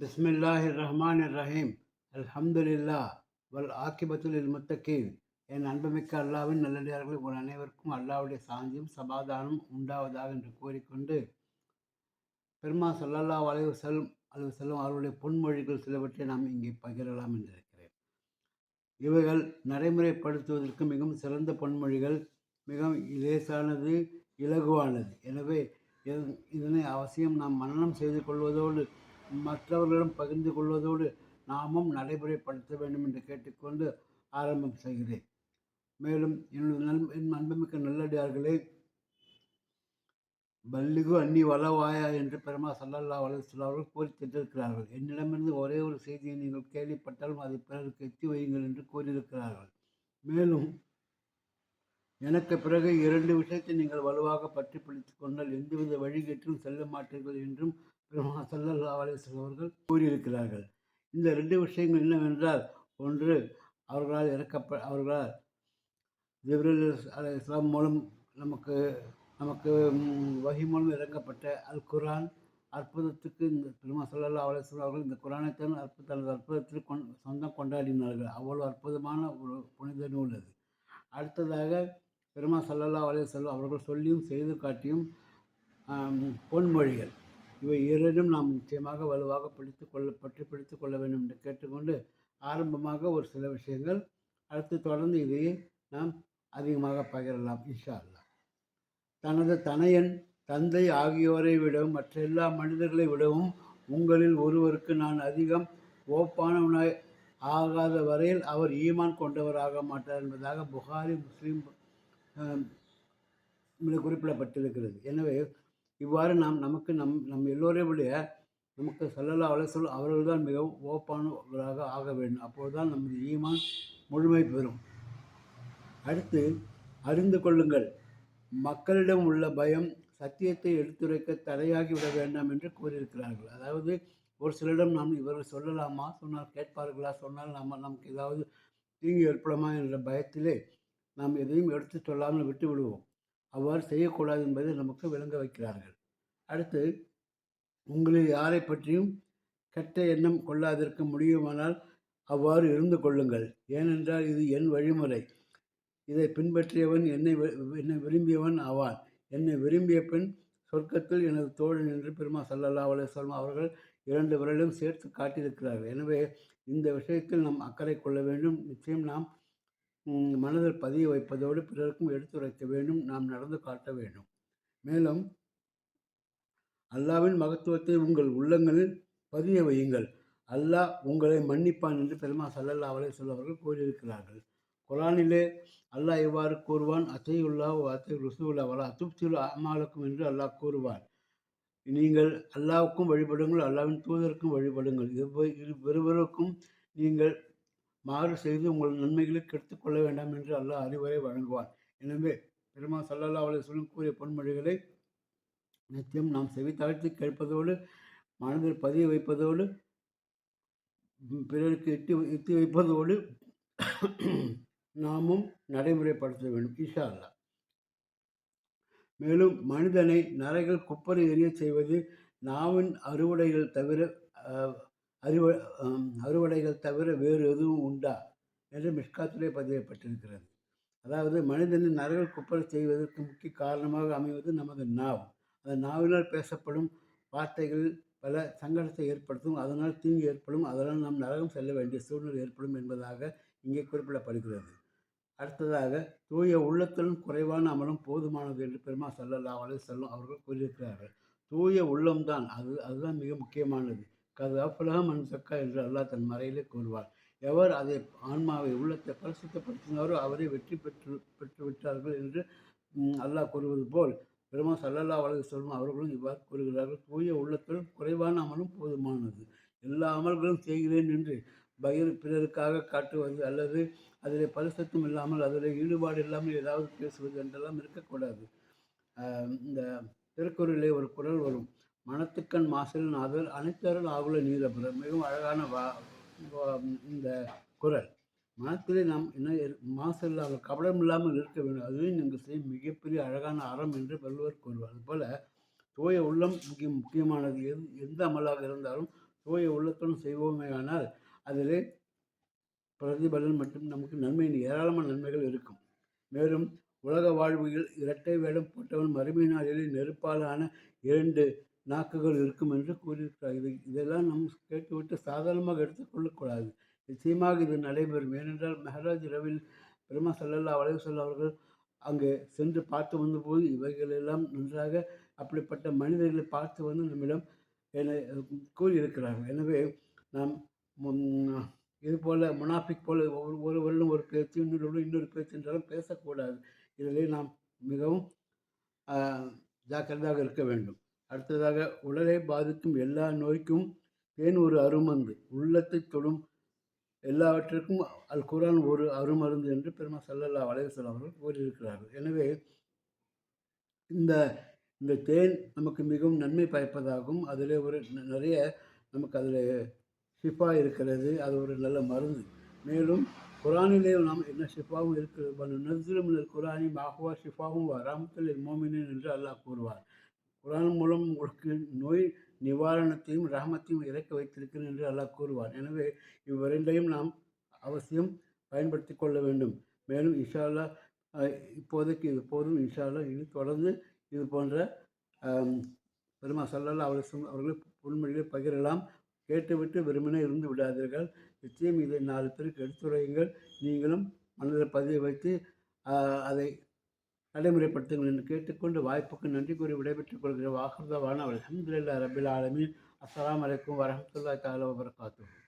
பிஸ்மில்லாஹி ரஹ்மான் ரஹீம் அல்ஹம்துலில்லா வல் ஆக்கிபத்துல் முத்தகீம் என் அன்புமிக்க அல்லாவின் நல்லடியார்கள் உங்கள் அனைவருக்கும் அல்லாவுடைய சாந்தியும் சமாதானம் உண்டாவதாக என்று கூறிக்கொண்டு பெருமா சொல்லல்லா வளைவு செல்லும் அல்லது செல்லும் அவருடைய பொன்மொழிகள் சிலவற்றை நாம் இங்கே பகிரலாம் என்றிருக்கிறேன். இவைகள் நடைமுறைப்படுத்துவதற்கு மிகவும் சிறந்த பொன்மொழிகள் மிகவும் லேசானது இலகுவானது. எனவே இதனை அவசியம் நாம் மன்னனம் செய்து கொள்வதோடு மற்றவர்களிடம் பகிர்ந்து கொள்வதோடு நாமும் நடைமுறைப்படுத்த வேண்டும் என்று கேட்டுக்கொண்டு ஆரம்பம் செய்கிறேன். மேலும் என்னுடைய நல் என் அன்புமிக்க நல்லடியார்களே பல்லிகு அன்னி வளவாயா என்று பெருமா சல்லல்லா அலுவலம் அவர்கள் கூறி என்னிடமிருந்து ஒரே ஒரு செய்தியை நீங்கள் கேள்விப்பட்டாலும் அதை பிறருக்கு எத்தி வையுங்கள் என்று கூறியிருக்கிறார்கள். மேலும் எனக்கு பிறகு இரண்டு விஷயத்தை நீங்கள் வலுவாக பற்றி பிடித்து கொண்டால் எந்தவித வழிகேட்டிலும் செல்ல மாட்டீர்கள் என்றும் சல்லல்லா அலுவலம் அவர்கள் கூறியிருக்கிறார்கள். இந்த ரெண்டு விஷயங்கள் என்னவென்றால் ஒன்று அவர்களால் இறக்கப்ப அவர்களால் ஜிப்ரல் அலை இஸ்லாம் மூலம் நமக்கு நமக்கு வகி வஹி மூலம் இறங்கப்பட்ட அல் குரான் அற்புதத்துக்கு இந்த பெருமா சல்லா அலுவலம் அவர்கள் இந்த குரானை தான் அற்புத தனது அற்புதத்தில் கொண் சொந்தம் கொண்டாடினார்கள். அவ்வளோ அற்புதமான ஒரு புனித நூல் அது. அடுத்ததாக பெருமா சல்லல்லா அலுவலம் அவர்கள் சொல்லியும் செய்து காட்டியும் பொன்மொழிகள். இவை இரண்டும் நாம் நிச்சயமாக வலுவாக பிடித்து கொள்ள பற்றி பிடித்து கொள்ள வேண்டும் என்று கேட்டுக்கொண்டு ஆரம்பமாக ஒரு சில விஷயங்கள் அடுத்து தொடர்ந்து இதையே நாம் அதிகமாக பகிரலாம் இன்ஷா அல்லா தனது தனையன் தந்தை ஆகியோரை விடவும் மற்ற எல்லா மனிதர்களை விடவும் உங்களில் ஒருவருக்கு நான் அதிகம் ஓப்பானவனாய் ஆகாத வரையில் அவர் ஈமான் கொண்டவராக மாட்டார் என்பதாக புகாரி முஸ்லீம் குறிப்பிடப்பட்டிருக்கிறது. எனவே இவ்வாறு நாம் நமக்கு நம் நம் எல்லோரையும் விட நமக்கு சல்லல்லா அலைசொல் அவர்கள்தான் மிகவும் ஓப்பானவர்களாக ஆக வேண்டும். அப்போதுதான் நமது ஈமான் முழுமை பெறும். அடுத்து அறிந்து கொள்ளுங்கள். மக்களிடம் உள்ள பயம் சத்தியத்தை எடுத்துரைக்க தடையாகி விட வேண்டாம் என்று கூறியிருக்கிறார்கள். அதாவது ஒரு சிலரிடம் நாம் இவர்கள் சொல்லலாமா? சொன்னால் கேட்பார்களா? சொன்னால் நாம் நமக்கு ஏதாவது தீங்கு ஏற்படுமா என்ற பயத்திலே நாம் எதையும் எடுத்து சொல்லாமல் விட்டு விடுவோம் அவ்வாறு செய்யக்கூடாது என்பதை நமக்கு விளங்க வைக்கிறார்கள். அடுத்து உங்களில் யாரை பற்றியும் கெட்ட எண்ணம் கொள்ளாதிருக்க முடியுமானால் அவ்வாறு இருந்து கொள்ளுங்கள். ஏனென்றால் இது என் வழிமுறை. இதை பின்பற்றியவன் என்னை வி- என்னை விரும்பியவன் ஆவான். என்னை விரும்பிய பின் சொர்க்கத்தில் எனது தோழன் என்று பெருமா சல்லல்லா அலுவலம் அவர்கள் இரண்டு விரலும் சேர்த்து காட்டியிருக்கிறார்கள். எனவே இந்த விஷயத்தில் நாம் அக்கறை கொள்ள வேண்டும். நிச்சயம் நாம் மனதில் பதிய வைப்பதோடு பிறருக்கும் எடுத்துரைக்க வேண்டும் நாம் நடந்து காட்ட வேண்டும். மேலும் அல்லாவின் மகத்துவத்தை உங்கள் உள்ளங்களில் பதிய வையுங்கள். அல்லாஹ் உங்களை மன்னிப்பான் என்று பெருமா சல்லல்லா அலைஹி சொல்லவர்கள் கூறியிருக்கிறார்கள். குரானிலே அல்லாஹ் இவ்வாறு கூறுவான் அத்தையுல்லா அத்தை ருசூல்லா வலா துப்தில் அம்மாளுக்கும் என்று அல்லாஹ் கூறுவான் நீங்கள் அல்லாவுக்கும் வழிபடுங்கள் அல்லாவின் தூதருக்கும் வழிபடுங்கள். இவ்வு- இரு இருவருக்கும் நீங்கள் மாறு செய்து உங்கள் நன்மைகளை கெடுத்துக் கொள்ள வேண்டாம் என்று அல்லாஹ் அறிவுரை வழங்குவான். எனவே பெருமா சல்லல்லா அலுவலம் கூறிய பொன்மொழிகளை நித்தியம் நாம் செவித்தாழ்த்து கேட்பதோடு மனதில் பதிய வைப்பதோடு பிறருக்கு எட்டி எத்தி வைப்பதோடு நாமும் நடைமுறைப்படுத்த வேண்டும் இன்ஷா அல்லா மேலும் மனிதனை நரைகள் குப்பரை எரிய செய்வது நாவின் அறுவடைகள் தவிர அறுவ அறுவடைகள் தவிர வேறு எதுவும் உண்டா என்று மிஷ்காத்திலே பதியப்பட்டிருக்கிறது. அதாவது மனிதனின் நரகள் குப்பல் செய்வதற்கு முக்கிய காரணமாக அமைவது நமது நாவ். அந்த நாவினால் பேசப்படும் வார்த்தைகள் பல சங்கடத்தை ஏற்படுத்தும் அதனால் தீங்கு ஏற்படும் அதனால் நாம் நரகம் செல்ல வேண்டிய சூழ்நிலை ஏற்படும் என்பதாக இங்கே குறிப்பிடப்படுகிறது. அடுத்ததாக தூய உள்ளத்திலும் குறைவான அமலும் போதுமானது என்று பெருமா சல்லல்லா அலே செல்லும் அவர்கள் கூறியிருக்கிறார்கள். தூய உள்ளம்தான் அது அதுதான் மிக முக்கியமானது. கது அஃபுலகம் அன் சக்கா என்று அல்லாஹ் தன் மறையிலே கூறுவார். எவர் அதை ஆன்மாவை உள்ளத்தை பரிசுத்தப்படுத்தினாரோ அவரை வெற்றி பெற்று பெற்று விட்டார்கள் என்று அல்லாஹ் கூறுவது போல் பெருமா சல்லல்லா அலைஹி சொல்லும் அவர்களும் இவ்வாறு கூறுகிறார்கள். தூய உள்ளத்தில் குறைவான அமலும் போதுமானது. எல்லா அமல்களும் செய்கிறேன் என்று பயிர் பிறருக்காக காட்டுவது அல்லது அதில் பரிசுத்தம் இல்லாமல் அதில் ஈடுபாடு இல்லாமல் ஏதாவது பேசுவது என்றெல்லாம் இருக்கக்கூடாது. இந்த திருக்குறளிலே ஒரு குரல் வரும். மனத்துக்கண் மாசல் நாதல் அனைத்தருள் ஆகுல நீரபுர மிகவும் அழகான வா இந்த குறள் மனத்திலே நாம் என்ன மாசல் மாசு இல்லாமல் கபடம் இல்லாமல் இருக்க வேண்டும். அதுவே நீங்கள் செய்யும் மிகப்பெரிய அழகான அறம் என்று வள்ளுவர் கூறுவார். அதுபோல் தூய உள்ளம் முக்கிய முக்கியமானது. எது எந்த அமலாக இருந்தாலும் தூய உள்ளத்துடன் செய்வோமேயானால் அதிலே பிரதிபலன் மற்றும் நமக்கு நன்மை ஏராளமான நன்மைகள் இருக்கும். மேலும் உலக வாழ்வில் இரட்டை வேடம் போட்டவன் மறுமை நாளிலே நெருப்பாலான இரண்டு நாக்குகள் இருக்கும் என்று கூறியிருக்கிறார். இதெல்லாம் நம் கேட்டுவிட்டு சாதாரணமாக எடுத்துக்கொள்ளக்கூடாது நிச்சயமாக இது நடைபெறும். ஏனென்றால் மெஹராஜ் இரவில் பெருமா சல்லல்லா அலைவசல்ல அவர்கள் அங்கே சென்று பார்த்து வந்தபோது இவைகளெல்லாம் நன்றாக அப்படிப்பட்ட மனிதர்களை பார்த்து வந்து நம்மிடம் என கூறியிருக்கிறார்கள். எனவே நாம் இது போல முனாஃபிக் போல ஒரு ஒருவரிலும் ஒரு பேச்சு இன்னொரு இன்னொரு பேச்சு என்றாலும் பேசக்கூடாது. இதிலே நாம் மிகவும் ஜாக்கிரதாக இருக்க வேண்டும். அடுத்ததாக உடலை பாதிக்கும் எல்லா நோய்க்கும் தேன் ஒரு அருமருந்து? உள்ளத்தை தொடும் எல்லாவற்றிற்கும் அல் குரான் ஒரு அருமருந்து என்று பெருமா சல்லல்லா அலைவசல் அவர்கள் கூறியிருக்கிறார்கள். எனவே இந்த இந்த தேன் நமக்கு மிகவும் நன்மை பயப்பதாகவும் அதில் ஒரு நிறைய நமக்கு அதில் ஷிஃபா இருக்கிறது அது ஒரு நல்ல மருந்து. மேலும் குரானிலே நாம் என்ன ஷிஃபாவும் இருக்கிறது? நசிலும் குரானி மாஹுவா ஷிஃபாவும் வராமத்தில் மோமினின் என்று அல்லாஹ் கூறுவார். அவர்களுக்கு நோய் நிவாரணத்தையும் ரகமத்தையும் இறக்க வைத்திருக்கிறேன் என்று அல்லாஹ் கூறுவார் எனவே இவ்விரண்டையும் நாம் அவசியம் பயன்படுத்தி கொள்ள வேண்டும். மேலும் இன்ஷால்லா இப்போதைக்கு இது போதும். இன்ஷால்லா இனி தொடர்ந்து இது போன்ற பெருமா சல்லல்லா அவர்கள் அவர்களை பொன்மொழிகளை பகிரலாம். கேட்டுவிட்டு வெறுமனே இருந்து விடாதீர்கள். நிச்சயம் இதை நாலு பேருக்கு எடுத்துரையுங்கள். நீங்களும் மனதில் பதிய வைத்து அதை நடைமுறைப்படுத்துங்கள் என்று கேட்டுக்கொண்டு வாய்ப்புக்கு நன்றி கூறி விடைபெற்றுக் கொள்கிற அவர் அல்ஹம்துலில்லாஹ் ரபில் ஆலமின். அஸ்லாம் வலைக்கம் வரமத்துல்லா தாலா வபரகாத்துஹு.